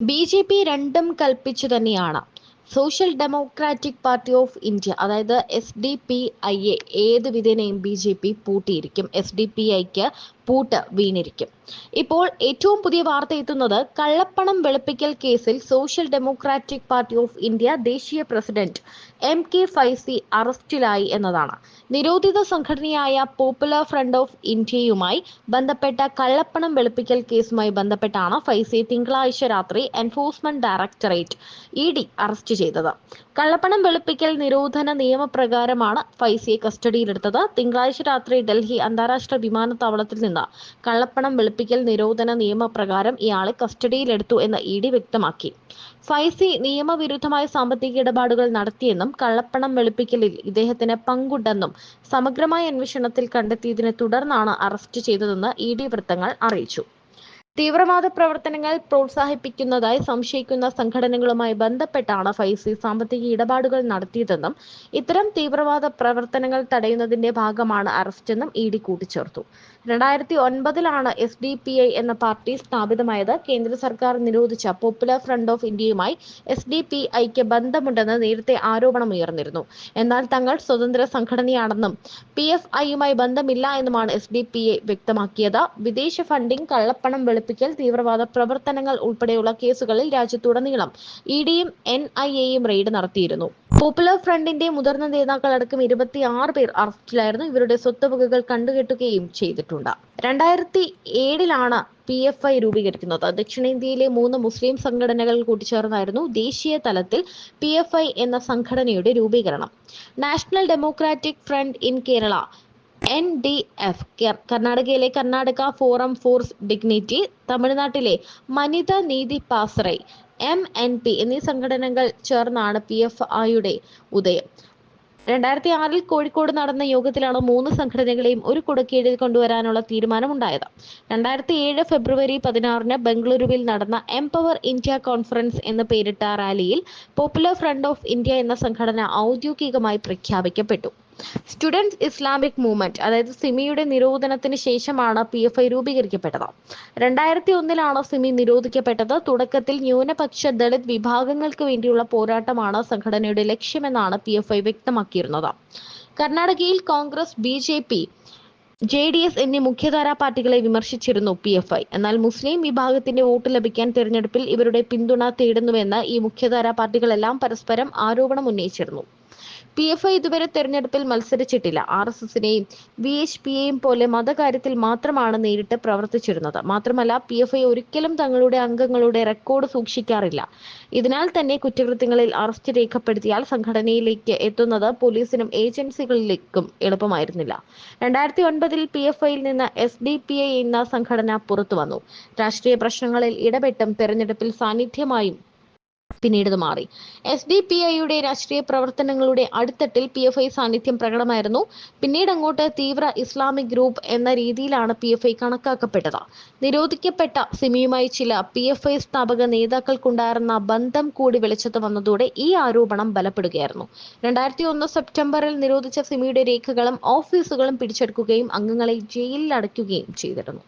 B J P രണ്ടും കൽപ്പിച്ചു തന്നെയാണ് social democratic party of India അതായത് എസ് ഡി പി ഐയെ ഏത് വിധേനയും ബി ജെ പി പൂട്ടിയിരിക്കും. എസ് ഡി പി ഐക്ക് പൂട്ട് വീണിരിക്കും. ഇപ്പോൾ ഏറ്റവും പുതിയ വാർത്ത എത്തുന്നത് കള്ളപ്പണം വെളുപ്പിക്കൽ കേസിൽ social democratic party of India ദേശീയ പ്രസിഡന്റ് എം കെ ഫൈസി അറസ്റ്റിലായി എന്നതാണ്. നിരോധിത സംഘടനയായ പോപ്പുലർ ഫ്രണ്ട് ഓഫ് ഇന്ത്യയുമായി ബന്ധപ്പെട്ട കള്ളപ്പണം വെളുപ്പിക്കൽ കേസുമായി ബന്ധപ്പെട്ടാണ് ഫൈസി തിങ്കളാഴ്ച രാത്രി enforcement directorate E D arrest ചെയ്തത്. കള്ളപ്പണം വെളുപ്പിക്കൽ നിരോധന നിയമപ്രകാരമാണ് ഫൈസിയെ കസ്റ്റഡിയിലെടുത്തത്. തിങ്കളാഴ്ച രാത്രി ഡൽഹി അന്താരാഷ്ട്ര വിമാനത്താവളത്തിൽ നിന്ന് കള്ളപ്പണം വെളുപ്പിക്കൽ നിരോധന നിയമപ്രകാരം ഇയാളെ കസ്റ്റഡിയിലെടുത്തു എന്ന് ഇ ഡി വ്യക്തമാക്കി. ഫൈസി നിയമവിരുദ്ധമായ സാമ്പത്തിക ഇടപാടുകൾ നടത്തിയെന്നും കള്ളപ്പണം വെളുപ്പിക്കലിൽ ഇദ്ദേഹത്തിന് പങ്കുണ്ടെന്നും സമഗ്രമായ അന്വേഷണത്തിൽ കണ്ടെത്തിയതിനെ തുടർന്നാണ് അറസ്റ്റ് ചെയ്തതെന്ന് ഇ ഡി വൃത്തങ്ങൾ അറിയിച്ചു. തീവ്രവാദ പ്രവർത്തനങ്ങൾ പ്രോത്സാഹിപ്പിക്കുന്നതായി സംശയിക്കുന്ന സംഘടനകളുമായി ബന്ധപ്പെട്ടാണ് ഫൈസി സാമ്പത്തിക ഇടപാടുകൾ നടത്തിയതെന്നും ഇത്തരം തീവ്രവാദ പ്രവർത്തനങ്ങൾ തടയുന്നതിന്റെ ഭാഗമാണ് അറസ്റ്റെന്നും ഇ ഡി കൂട്ടിച്ചേർത്തു. രണ്ടായിരത്തി ഒൻപതിലാണ് എസ് ഡി പി ഐ എന്ന പാർട്ടി സ്ഥാപിതമായത്. കേന്ദ്ര സർക്കാർ നിരോധിച്ച പോപ്പുലർ ഫ്രണ്ട് ഓഫ് ഇന്ത്യയുമായി എസ് ഡി പി ഐക്ക് ബന്ധമുണ്ടെന്ന് നേരത്തെ ആരോപണം ഉയർന്നിരുന്നു. എന്നാൽ തങ്ങൾ സ്വതന്ത്ര സംഘടനയാണെന്നും പി എഫ് ഐയുമായി ബന്ധമില്ല എന്നുമാണ് എസ് ഡി പി ഐ വ്യക്തമാക്കിയത്. വിദേശ ഫണ്ടിംഗ് കള്ളപ്പണം വെളുപ്പിക്കൽ തീവ്രവാദ പ്രവർത്തനങ്ങൾ ഉൾപ്പെടെയുള്ള കേസുകളിൽ രാജ്യത്തുടനീളം ഇ ഡിയും എൻ ഐ എയും റെയ്ഡ് നടത്തിയിരുന്നു. പോപ്പുലർ ഫ്രണ്ടിന്റെ മുതിർന്ന നേതാക്കൾ അടക്കം ഇരുപത്തിയാറ് പേർ അറസ്റ്റിലായിരുന്നു. ഇവരുടെ സ്വത്തുവകകൾ കണ്ടുകെട്ടുകയും ചെയ്തിട്ടുണ്ട്. രണ്ടായിരത്തി ഏഴിലാണ് പി എഫ് ഐ രൂപീകരിക്കുന്നത്. ദക്ഷിണേന്ത്യയിലെ മൂന്ന് മുസ്ലിം സംഘടനകൾ കൂട്ടിച്ചേർന്നായിരുന്നു ദേശീയ തലത്തിൽ പി എഫ് ഐ എന്ന സംഘടനയുടെ രൂപീകരണം. National democratic front in Kerala N D F കർണാടകയിലെ കർണാടക ഫോറം ഫോർ ഡിഗ്നിറ്റി തമിഴ്നാട്ടിലെ മനിത നീതി പാസറൈ എം എൻ പി എന്നീ സംഘടനകൾ ചേർന്നാണ് പി എഫ് ഐയുടെ ഉദയം. രണ്ടായിരത്തി ആറിൽ കോഴിക്കോട് നടന്ന യോഗത്തിലാണ് മൂന്ന് സംഘടനകളെയും ഒരു കുടക്കീഴിൽ കൊണ്ടുവരാനുള്ള തീരുമാനമുണ്ടായത്. രണ്ടായിരത്തി ഏഴ് ഫെബ്രുവരി പതിനാറിന് ബംഗളൂരുവിൽ നടന്ന എംപവർ ഇന്ത്യ കോൺഫറൻസ് എന്ന് പേരിട്ട റാലിയിൽ പോപ്പുലർ ഫ്രണ്ട് ഓഫ് ഇന്ത്യ എന്ന സംഘടന ഔദ്യോഗികമായി പ്രഖ്യാപിക്കപ്പെട്ടു. സ്റ്റുഡൻസ് ഇസ്ലാമിക് മൂവ്മെന്റ് അതായത് സിമിയുടെ നിരോധനത്തിന് ശേഷമാണ് പി എഫ് ഐ രൂപീകരിക്കപ്പെട്ടത്. രണ്ടായിരത്തി ഒന്നിലാണ് സിമി നിരോധിക്കപ്പെട്ടത്. തുടക്കത്തിൽ ന്യൂനപക്ഷ ദളിത് വിഭാഗങ്ങൾക്ക് വേണ്ടിയുള്ള പോരാട്ടമാണ് സംഘടനയുടെ ലക്ഷ്യമെന്നാണ് പി എഫ് ഐ വ്യക്തമാക്കിയിരുന്നത്. കർണാടകയിൽ Congress B J P J D S എന്നീ മുഖ്യധാരാ പാർട്ടികളെ വിമർശിച്ചിരുന്നു പി എഫ് ഐ എന്നാൽ മുസ്ലിം വിഭാഗത്തിന്റെ വോട്ട് ലഭിക്കാൻ തെരഞ്ഞെടുപ്പിൽ ഇവരുടെ പിന്തുണ തേടുന്നുവെന്ന് ഈ മുഖ്യധാരാ പാർട്ടികളെല്ലാം പരസ്പരം ആരോപണം ഉന്നയിച്ചിരുന്നു. പി എഫ് ഐ ഇതുവരെ തെരഞ്ഞെടുപ്പിൽ മത്സരിച്ചിട്ടില്ല. ആർ എസ് എസിനെയും വി എച്ച് പിയെയും പോലെ മതകാര്യത്തിൽ മാത്രമാണ് നേരിട്ട് പ്രവർത്തിച്ചിരുന്നത്. മാത്രമല്ല പി എഫ് ഐ ഒരിക്കലും തങ്ങളുടെ അംഗങ്ങളുടെ റെക്കോർഡ് സൂക്ഷിക്കാറില്ല. ഇതിനാൽ തന്നെ കുറ്റകൃത്യങ്ങളിൽ അറസ്റ്റ് രേഖപ്പെടുത്തിയാൽ സംഘടനയിലേക്ക് എത്തുന്നത് പോലീസിനും ഏജൻസികളിലേക്കും എളുപ്പമായിരുന്നില്ല. രണ്ടായിരത്തി ഒൻപതിൽ പി എഫ് ഐയിൽ നിന്ന് എസ് ഡി പി ഐ എന്ന സംഘടന പുറത്തു വന്നു രാഷ്ട്രീയ പ്രശ്നങ്ങളിൽ ഇടപെട്ടും തെരഞ്ഞെടുപ്പിൽ സാന്നിധ്യമായും പിന്നീട് മാറി. എസ് ഡി പി ഐയുടെ രാഷ്ട്രീയ പ്രവർത്തനങ്ങളുടെ അടിത്തട്ടിൽ പി എഫ് ഐ സാന്നിധ്യം പ്രകടമായിരുന്നു. പിന്നീട് അങ്ങോട്ട് തീവ്ര ഇസ്ലാമിക് ഗ്രൂപ്പ് എന്ന രീതിയിലാണ് പി എഫ് ഐ കണക്കാക്കപ്പെട്ടത്. നിരോധിക്കപ്പെട്ട സിമിയുമായി ചില പി എഫ് ഐ സ്ഥാപക നേതാക്കൾക്കുണ്ടായിരുന്ന ബന്ധം കൂടി വെളിച്ചത്ത് വന്നതോടെ ഈ ആരോപണം ബലപ്പെടുകയായിരുന്നു. രണ്ടായിരത്തി ഒന്ന് സെപ്റ്റംബറിൽ നിരോധിച്ച സിമിയുടെ രേഖകളും ഓഫീസുകളും പിടിച്ചെടുക്കുകയും അംഗങ്ങളെ ജയിലിൽ അടയ്ക്കുകയും ചെയ്തിരുന്നു.